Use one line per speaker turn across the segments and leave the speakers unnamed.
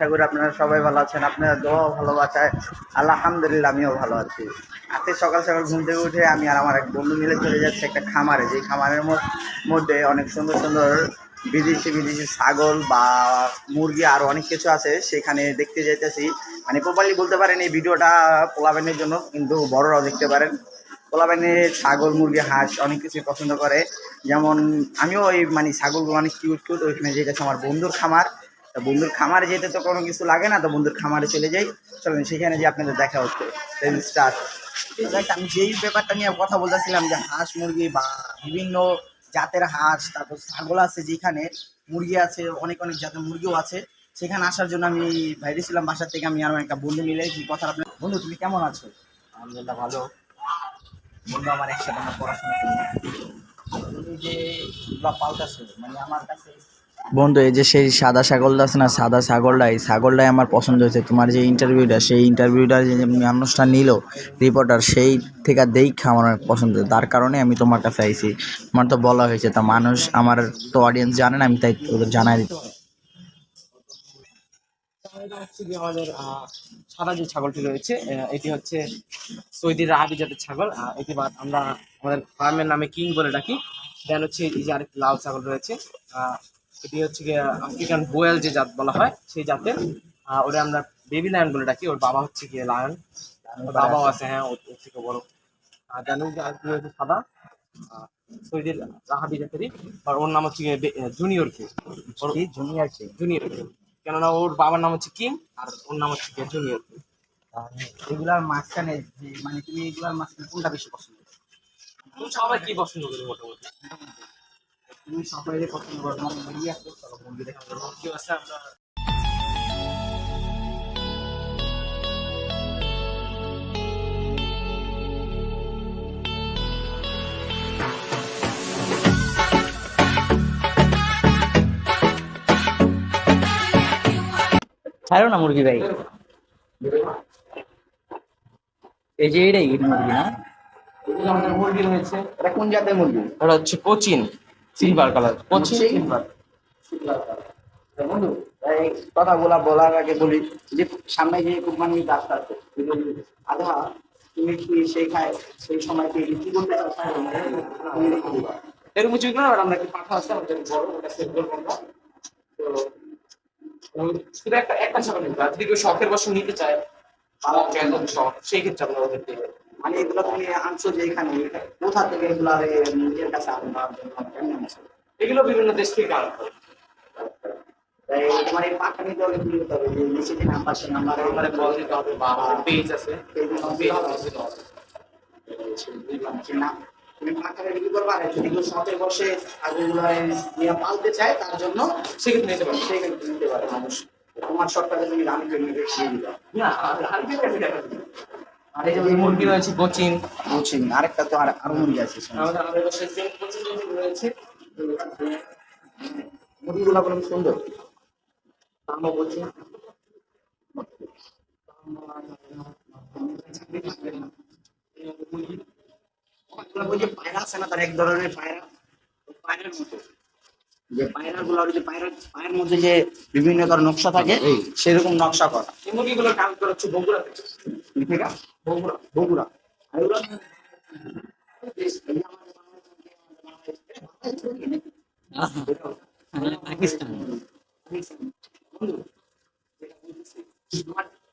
আশা করি আপনারা সবাই ভালো আছেন। আপনারা দোয়া ভালোবাসায় আলহামদুলিল্লাহ, আমিও ভালো আছি। আজকে সকাল সকাল ঘুম থেকে উঠে আমি আর আমার এক বন্ধু মিলে চলে যাচ্ছে একটা খামারে। যে খামারের মধ্যে- অনেক সুন্দর সুন্দর বিদেশি বিদেশি ছাগল বা মুরগি আর অনেক কিছু আছে। সেখানে দেখতে যাইতেছি। মানে প্রপারলি বলতে পারেন, এই ভিডিওটা পোলাবেনের জন্য কিন্তু বড়রাও দেখতে পারেন। পোলাবেনে ছাগল, মুরগি, হাঁস অনেক কিছুই পছন্দ করে। যেমন আমিও ওই মানে ছাগলগুলো অনেক কিউট কিউট ওইখানে যেতেছে আমার বন্ধুর খামার। তা বন্ধুর খামারে যেতে তো কোনো কিছু লাগে না তো বন্ধুর খামারে চলে যাই। চলেন সেখানে যে আপনাদের দেখা হচ্ছে। স্টার্ট আমি যেই ব্যাপারটা নিয়ে কথা বলতেছিলাম যে হাঁস মুরগি বা বিভিন্ন জাতের হাঁস তারপর ছাগল আছে যেখানে মুরগি আছে অনেক অনেক জাতের মুরগিও আছে সেখানে আসার জন্য আমি বাইরে ছিলাম বাসার থেকে আমি আর আমার একটা বন্ধু মিলে কি কথা আপনার বন্ধু তুমি কেমন আছো? আলহামদুলিল্লাহ ভালো। বন্ধু আমার একসাথে আমরা পড়াশোনা করি। তুমি যে এগুলো পাল্টাছো মানে আমার কাছে
বন্ধু, এই যে সেই সাদা ছাগলটা আছে না, সাদা ছাগলটা এই ছাগলটাই আমার পছন্দ হয়েছে। তোমার যে ইন্টারভিউটা সেই ইন্টারভিউটা যে মানুষটা নিল রিপোর্টার সেই থেকে দেখা আমার অনেক পছন্দ তার কারণে আমি তোমার কাছে আইছি আমার তো বলা হয়েছে, তা মানুষ আমার তো অডিয়েন্স জানে না, আমি তাই ওদের জানাই দিতে
আমাদের সাদা যে ছাগলটি রয়েছে এটি হচ্ছে সৌদি রাহাবি জাতের ছাগল। এটি আমরা আমাদের ফার্মের নামে কিং বলে ডাকি। দেন হচ্ছে এই যে আরেকটি লাল ছাগল রয়েছে। এটি হচ্ছে গিয়ে আফ্রিকান বোয়েল যে জাত বলা হয় সেই জাতের। ওটা আমরা বেবি লায়ন বলে ডাকি ওর বাবা হচ্ছে গিয়ে লায়ন। বাবাও আছে হ্যাঁ ওর থেকে বড়। আর রয়েছে সাদা। সৌদির রাহাবি জাতেরই। আর ওর নাম হচ্ছে জুনিয়র কে? ওর
জুনিয়র কে?
জুনিয়র কে। কেননা ওর বাবার নাম হচ্ছে কিং আর ওর নাম হচ্ছে গিয়ে জুনিয়র কে।
এগুলার মাঝখানে যে মানে তুমি এগুলার মাঝখানে কোনটা বেশি পছন্দ করো?
সবাই কি পছন্দ করি মোটামুটি?
তুমি সকলে পছন্দ করো তোমার মুরগি আছে চলো মুরগি দেখা
কি আছে আমরা
ছাড়ো না মুরগি ভাই এই যে এটাই মুরগি না
মুরগি রয়েছে
এটা কোন জাতের মুরগি
এটা হচ্ছে Cochin silver colour Cochin? Silver
বন্ধু এই কথাগুলা বলার আগে বলি যে সামনে যে কোরবানি রাস্তা আছে আধা তুমি কি সেই খায় সেই সময় কি কি করতে
এরকম কিছু না আমরা কি পাঠা আছে আমাদের বড় ওটা সেল করব উম, শুধু একটা একটা ছাগল নিতে হবে। যদি কেউ শখের বসে নিতে চায় আমার শখ সেই ক্ষেত্রে আমরা ওদের দিয়ে দেবো।
মানে এগুলো তুমি আনছো যে এখানে কোথা থেকে এগুলো নিজের কাছে আনছো
এগুলো বিভিন্ন দেশ থেকে আনা।
তাই তোমার এই পাখা নিতে হলে কি করতে হবে? যে নিচে যে নাম্বার সে নাম্বারে
বল দিতে হবে বা পেজ আছে।
পেজ
পেজ
হবে
দিতে হবে।
না, তুমি পাখা রেডি করবা, আর যদি কেউ শখে বসে আগুনগুলো নিয়ে পালতে চায়, তার জন্য
সেক্ষেত্রে নিতে পারবে।
সেই নিতে পারে মানুষ তোমার শখটাকে তুমি রানি দেখিয়ে দিবা।
না যাবে। আর এই যে ওই মুরগি রয়েছে কোচিন
বুঝছি আরেকটা তো আর আরও মুরগি আছে
আমাদের আমাদের পাশে সেম কোচিন রয়েছে।
মুরগিগুলো সুন্দর।
বলছি
পায়রা আছে না তার এক ধরনের পায়রা? পায়রার মতো। যে পায়রা গুলো যে পায়রা পায়ের মধ্যে যে বিভিন্ন ধরনের নকশা থাকে সেরকম নকশা করা।
এই মুরগিগুলোর কাজ করা হচ্ছে বগুড়া থেকে
কি থেকে
বগুড়া
বগুড়া।
পাকিস্তান।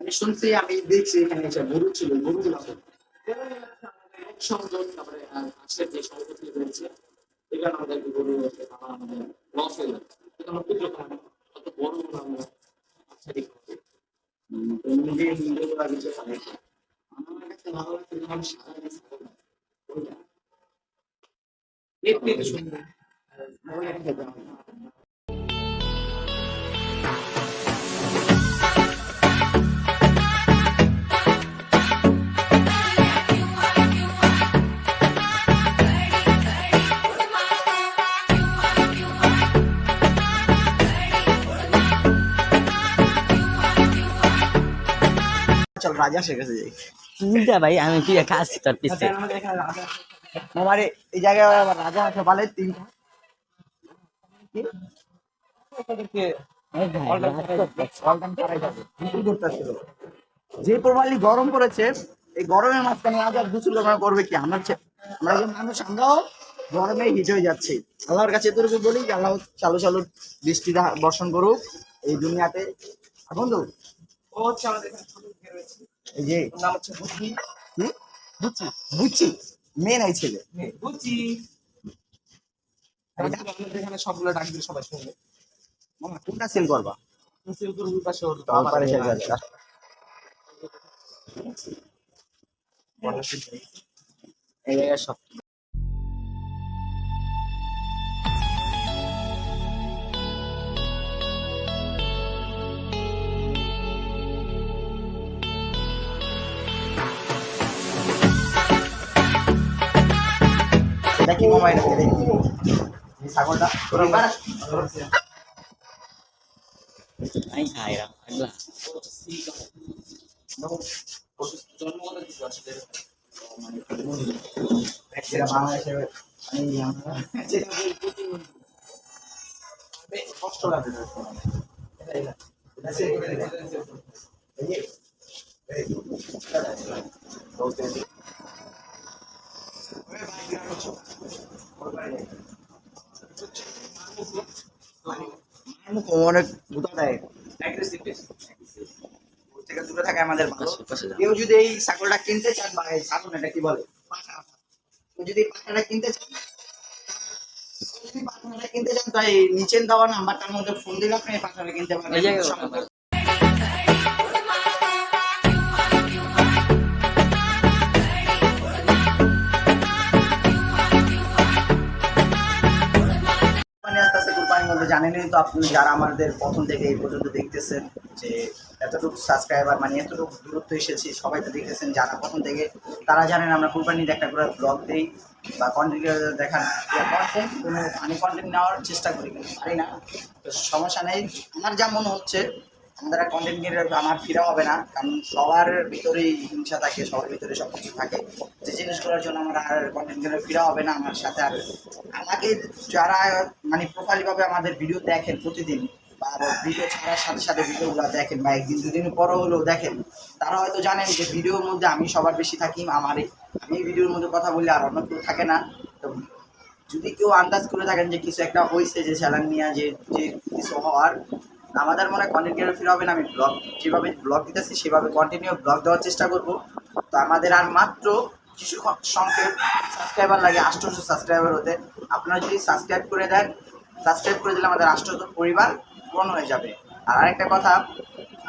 আমি শুনছি আমি দেখছি এখানে গরু ছিল গরুগুলো
সংযোগ তারপরে হাঁসের যে সংযোগ রয়েছে এখানে আমাদের গরু রয়েছে আমাদের লস হয়ে যাচ্ছে। কিন্তু আমরা খামার অত বড় গরু আমরা ছেড়ে খাওয়াবো।
নিজে কিছু হবে আমার কাছে ভালো লাগছে যখন সাদা যে ছাগল, ওইটা।
দেখতে তো সুন্দর
ওইটা খেতে হবে। চল রাজা সে গেছে যাই
চিন্তা ভাই আমি কি খাচ্ছি তোর পিছে
আমার এই জায়গায় আবার রাজা আছে বলে তিনটা যে প্রবালি গরম পড়েছে এই গরমের মাঝখানে আজ আর গোসল আমরা করবে কি? আমার আমরা যে মানুষ আমরাও গরমে হিট হয়ে যাচ্ছি। আল্লাহর কাছে এতটুকু বলি যে আল্লাহ চালু চালু বৃষ্টি বর্ষণ করুক এই দুনিয়াতে। আর বন্ধু?
ও হচ্ছে আমাদের
যে
নাম হচ্ছে
মেয়ে নাই ছেলে।
এখানে সবগুলো ডাক সবাই শুনবে।
মামা কোনটা সেল করবা?
মিছিল করবি পাশে ওর।
এই জায়গায় সব। যেটা বাংলাদেশে আমি আমরা যেটা বলি কষ্ট লাগে এটা sell করে দিলাম। এই যে, এই, বলতে দিই। গুতা দেয়। থেকে দূরে থাকে আমাদের। কেউ যদি এই ছাগলটা কিনতে চান বা এই ছাগল এটা কি বলে? যদি কিনতে চান যদি কিনতে চান তাই নিচের দেওয়া নাম্বারটার মধ্যে ফোন দিলে আপনি এই পাঠাটা কিনতে পারবেন। আস্তে জানেনই তো আপনি, যারা আমাদের প্রথম থেকে এই পর্যন্ত দেখতেছেন যে এতটুকু সাবস্ক্রাইবার মানে এতটুকু দূরত্ব এসেছি, সবাই তো দেখেছেন যারা প্রথম থেকে, তারা জানেন আমরা কোম্পানির একটা করে ব্লগ দিই বা কন্টেন্ট দেখান। কন্টেন্ট কোনো আমি কন্টেন্ট নেওয়ার চেষ্টা করি পারি না। তো সমস্যা নেই। আমার যা মনে হচ্ছে আমাদের কন্টেন্ট ক্রিয়েটার আমার ফিরা হবে না, কারণ সবার ভিতরেই হিংসা থাকে, সবার ভিতরে সব কিছু থাকে। যে জিনিসগুলোর জন্য আমার আর কন্টেন্ট ক্রিয়েটার ফিরা হবে না আমার সাথে। আর আমাকে যারা মানে প্রোফাইলভাবে আমাদের ভিডিও দেখেন প্রতিদিন, বা ভিডিও ছাড়ার সাথে সাথে ভিডিওগুলো দেখেন, বা একদিন, দুদিন পরও হলেও দেখেন, তারা হয়তো জানেন যে ভিডিওর মধ্যে আমি সবার বেশি থাকি, আমারই, আমি ভিডিওর মধ্যে কথা বললে আর অন্য কেউ থাকে না। তো যদি কেউ আন্দাজ করে থাকেন যে কিছু একটা হয়েছে যে চ্যানেল নিয়ে, যে যে কিছু হওয়ার আমাদের মনে কন্টেন্ট হবে না, আমি ব্লগ যেভাবে ব্লগ দিতেছি সেভাবে কন্টিনিউ ব্লগ দেওয়ার চেষ্টা করব। তো আমাদের আর মাত্র কিছু সংখ্যক সাবস্ক্রাইবার লাগে আষ্টশো সাবস্ক্রাইবার হতে। আপনারা যদি সাবস্ক্রাইব করে দেন সাবস্ক্রাইব করে দিলে আমাদের আষ্টশো পরিবার পূরণ হয়ে যাবে। আর আরেকটা কথা,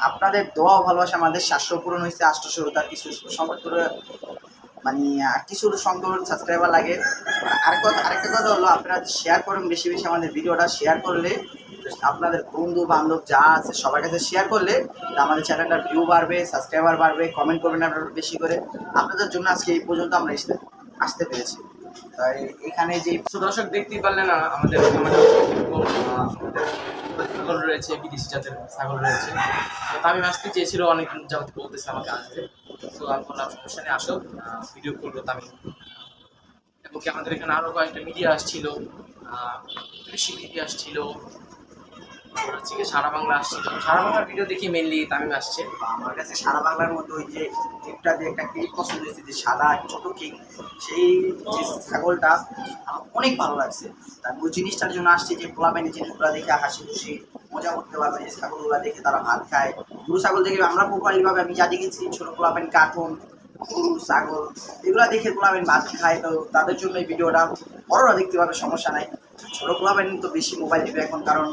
আপনাদের দোয়া ভালোবাসা আমাদের সাতশো পূরণ হয়েছে আষ্টশো তার কিছু সংখ্যক মানে কিছু সংখ্যক সাবস্ক্রাইবার লাগে। আর কথা আরেকটা কথা হলো, আপনারা শেয়ার করুন বেশি বেশি আমাদের ভিডিওটা শেয়ার করলে আপনাদের বন্ধু বান্ধব যা আছে সবার কাছে শেয়ার করলে আমাদের চ্যানেলটার ভিউ বাড়বে সাবস্ক্রাইবার বাড়বে কমেন্ট করবেন আপনারা বেশি করে। আপনাদের জন্য আজকে এই পর্যন্ত আমরা আসতে আসতে পেরেছি। তাই এখানে যে
দর্শক দেখতেই পারলেন না আমাদের ছাগল রয়েছে, বিদেশি জাতের ছাগল রয়েছে। তো তামিম আসতে চেয়েছিল, অনেক যাবত বলতেছে আমাকে আসতে। তো আমি বললাম সমস্যা নেই, আসো ভিডিও করব তামিম। এবং কি আমাদের এখানে আরও কয়েকটা মিডিয়া আসছিল কৃষি মিডিয়া আসছিল হচ্ছে সারা বাংলা আসছিল সারা বাংলার ভিডিও দেখি মেনলি তামিম আসছে।
আমার কাছে সারা বাংলার মধ্যে ওই যে ক্লিপটা যে একটা ক্লিপ পছন্দ হয়েছে, যে সাদা ছোট কিং সেই যে ছাগলটা অনেক ভালো লাগছে। তার ওই জিনিসটার জন্য আসছে যে পোলাপাইনি জিনিসগুলো দেখে হাসি খুশি, মজা করতে পারবে, যে ছাগলগুলো দেখে তারা ভাত খায়। গরু, ছাগল দেখে আমরা প্রপারলিভাবে, আমি যা দেখেছি, ছোটো পোলাপাইন কার্টুন, গরু, ছাগল, এগুলো দেখে পোলাপাইন ভাত খায়, তো তাদের জন্য এই ভিডিওটা বড়রা দেখতে পাবে, সমস্যা নাই। ছোটো পোলাপাইন তো বেশি মোবাইল দিবে এখন, কারণ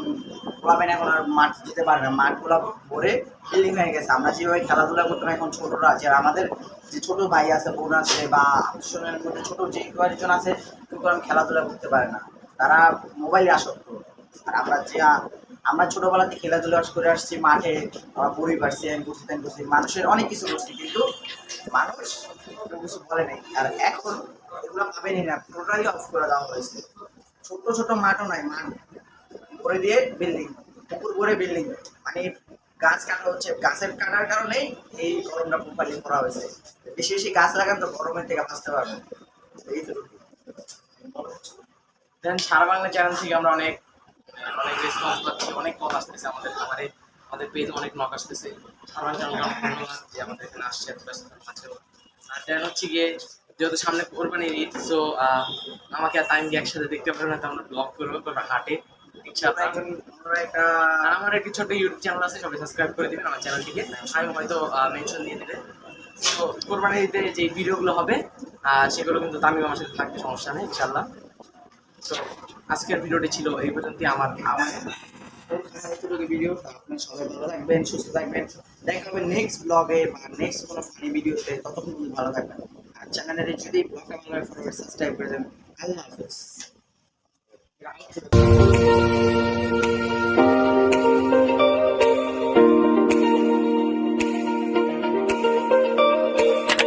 পোলাপাইন এখন আর মাঠ যেতে পারে না। মাঠগুলো ভরে বিল্ডিং হয়ে গেছে। আমরা যেভাবে খেলাধুলা করতাম এখন ছোটরা আছে, আর আমাদের যে ছোট ভাই আছে, বোন আছে, বা আত্মীয়স্বজনের মধ্যে ছোট যে কয়েকজন আছে কারণ খেলাধুলা করতে পারে না। তারা মোবাইলে আসক্ত। আর আমরা যে, আমরা ছোটবেলাতে খেলাধুলা করে আসছি মাঠে বড়ি পারছি আমি তেন করছি মানুষের অনেক কিছু করছি, কিন্তু মানুষ কিছু বলে নাই। আর এখন এগুলো পাবেনই না। টোটালি অফ করে দেওয়া হয়েছে। ছোট ছোট মাঠও নাই, মাঠ। করে দিয়ে বিল্ডিং পুকুর করে বিল্ডিং মানে গাছ কাটা হচ্ছে, গাছের কাটার কারণেই এই গরমটা প্রপারলি করা হয়েছে। বেশি বেশি গাছ লাগান তো গরমের থেকে বাঁচতে পারবেন। এই তো।
দেন সারা বাংলা চ্যানেল থেকে আমরা অনেক অনেক রেসপন্স পাচ্ছি, অনেক কল আসতেছে আমাদের খাবারে আমাদের পেজ অনেক নক আসতেছে। অনেক ধন্যবাদ যে আমাদের এখানে আসছে এত ব্যস্ততার মাঝেও আর দেন হচ্ছে গিয়ে যেহেতু সামনে কোরবানির ঈদ সো আমাকে আর টাইম দিয়ে একসাথে দেখতে পারবে না তো আমরা ব্লগ করব করব হাটে।
আমরা একটা
ছোট্ট ইউটিউব চ্যানেল আছে সবাই সাবস্ক্রাইব করে দিবেন আমার চ্যানেলটিকে আমি হয়তো মেনশন দিয়ে দেবে। তো কোরবানির ঈদে যে ভিডিওগুলো হবে সেগুলো কিন্তু তামিম আমার সাথে থাকবে সমস্যা নেই ইনশাল্লাহ তো আজকের ভিডিওটি ছিল এই পর্যন্তই আমার আমার
ভিডিও আপনার সবাই ভালো থাকবেন সুস্থ থাকবেন। দেখা হবে নেক্সট ব্লগে বা নেক্সট কোনো ফানি ভিডিওতে ততক্ষণ ভালো থাকবেন। আর চ্যানেলের যদি ব্লগটা ভালো লাগে সাবস্ক্রাইব করে দেবেন আল্লাহ হাফেজ।